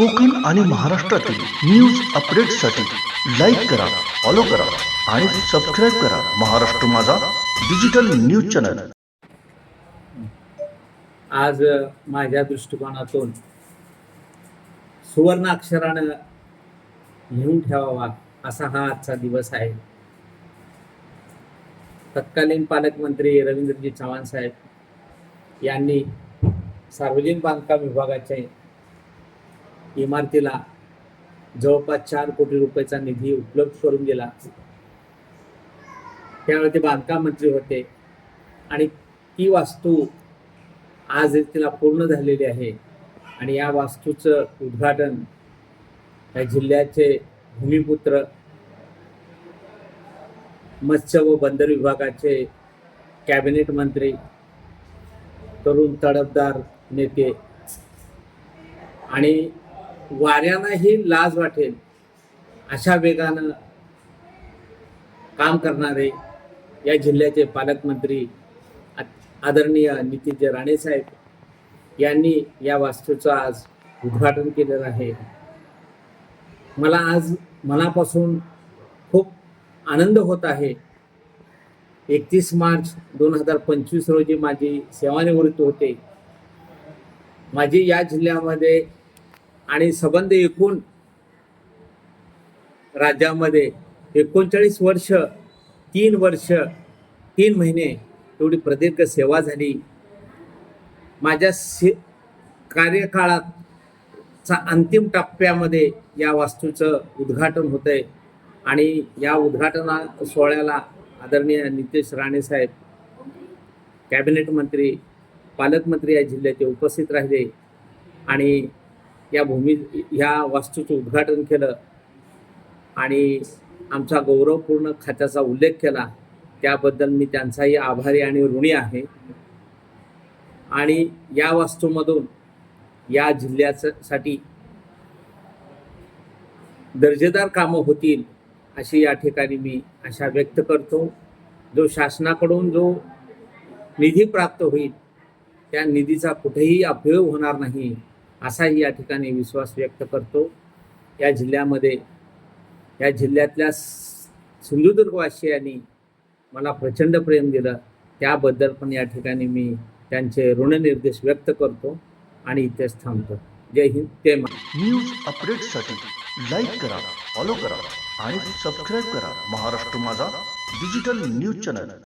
कोकण आणि महाराष्ट्रातील न्यूज अपडेटसाठी लाईक करा फॉलो करा आणि सबस्क्राईब करा महाराष्ट्र माझा डिजिटल न्यूज चॅनल आज माझ्या दृष्टिकोनातून सुवर्ण अक्षरानं लिहून ठेवावा असा हा आजचा दिवस आहे. तत्कालीन पालकमंत्री रवींद्रजी चव्हाण साहेब यांनी सार्वजनिक बांधकाम विभागाचे इमारतीला जवळपास चार कोटी रुपयाचा निधी उपलब्ध करून दिला त्यावेळी ते बांधकाम मंत्री होते. आणि ती वास्तू आज तिला पूर्ण झालेली आहे. आणि या वास्तूचं उद्घाटन या जिल्ह्याचे भूमिपुत्र मत्स्य व बंदर विभागाचे कॅबिनेट मंत्री तरुण तडफदार नेते आणि वाऱ्यांनाही लाज वाटेल अशा वेगानं काम करणारे या जिल्ह्याचे पालकमंत्री आदरणीय नितीनजी राणेसाहेब यांनी या वास्तूचं आज उद्घाटन केलेलं आहे. मला आज मनापासून खूप आनंद होत आहे. एकतीस मार्च दोन हजार पंचवीस रोजी माझी सेवानिवृत्त होते. माझी या जिल्ह्यामध्ये आणि संबंध एकूण राज्यामध्ये एकोणचाळीस वर्ष तीन वर्ष तीन महिने एवढी प्रदीर्घ सेवा झाली. माझ्या से कार्यकाळाचा अंतिम टप्प्यामध्ये या वास्तूचं उद्घाटन होत आहे आणि या उद्घाटना सोहळ्याला आदरणीय नितेश राणे साहेब कॅबिनेट मंत्री पालकमंत्री या जिल्ह्याचे उपस्थित राहिले. आणि या भूमी ह्या वास्तूचं उद्घाटन केलं आणि आमचा गौरवपूर्ण खात्याचा उल्लेख केला त्याबद्दल मी त्यांचाही आभारी आणि ऋणी आहे. आणि या वास्तूमधून या जिल्ह्यासाठी दर्जेदार कामं होतील अशी या ठिकाणी मी आशा व्यक्त करतो. जो शासनाकडून जो निधी प्राप्त होईल त्या निधीचा कुठेही अपयोग होणार नाही. असाही या ठिकाणी विश्वास व्यक्त करतो. या जिल्ह्यामध्ये या जिल्ह्यातल्या सिंधुदुर्गवासियांनी मला प्रचंड प्रेम दिलं. त्याबद्दल पण या ठिकाणी मी त्यांचे ऋणनिर्देश व्यक्त करतो आणि इथेच थांबतो. जय हिंद जय महाराष्ट्र. न्यूज अपडेटसाठी लाईक करा फॉलो करा आणि सबस्क्राईब करा महाराष्ट्र माझा डिजिटल न्यूज चॅनल